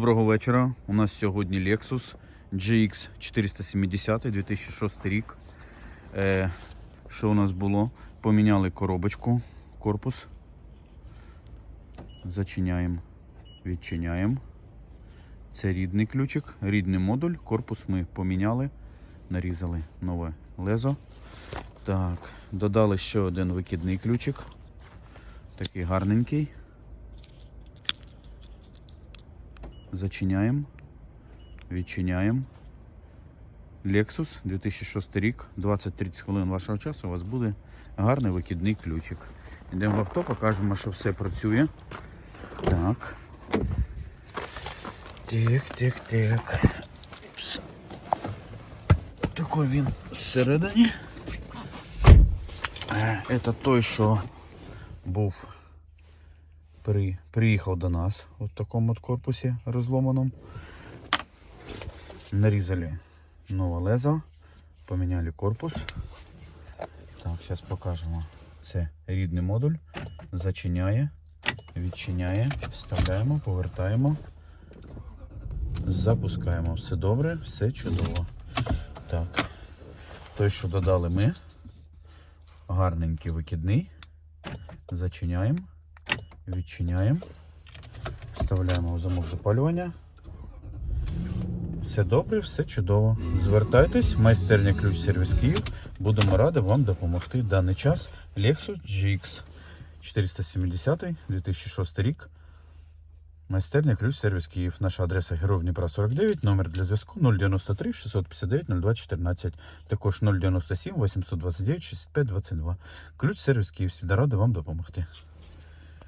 Доброго вечора. У нас сьогодні Lexus GX 470 2006 рік. Е, що у нас було? Поміняли коробочку, корпус. Зачиняємо, відчиняємо. Це рідний ключик, рідний модуль. Корпус ми поміняли, нарізали нове лезо. Так, додали ще один викидний ключик. Такий гарненький. Зачиняємо, відчиняємо. Lexus 2006 рік, 20-30 хвилин вашого часу у вас буде гарний викидний ключик. Йдемо в авто, покажемо, що все працює. Так. Так, так, так. Такий він зсередині. Е, Це той, що був при, приїхав до нас в такому от корпусі розломаному. Нарізали нове лезо, поміняли корпус. Так, зараз покажемо. Це рідний модуль. Зачиняє, відчиняє, вставляємо, повертаємо, запускаємо. Все добре, все чудово. Так, той, що додали ми, гарненький викидний. Зачиняємо відчиняємо, вставляємо в замок запалювання. Все добре, все чудово. Звертайтесь, майстерня ключ сервіс Київ. Будемо раді вам допомогти в даний час. Lexus GX 470 2006 рік. Майстерня ключ сервіс Київ. Наша адреса Герой Дніпра 49, номер для зв'язку 093 659 02 14, також 097 829 65 22. Ключ сервіс Київ. Всі ради вам допомогти.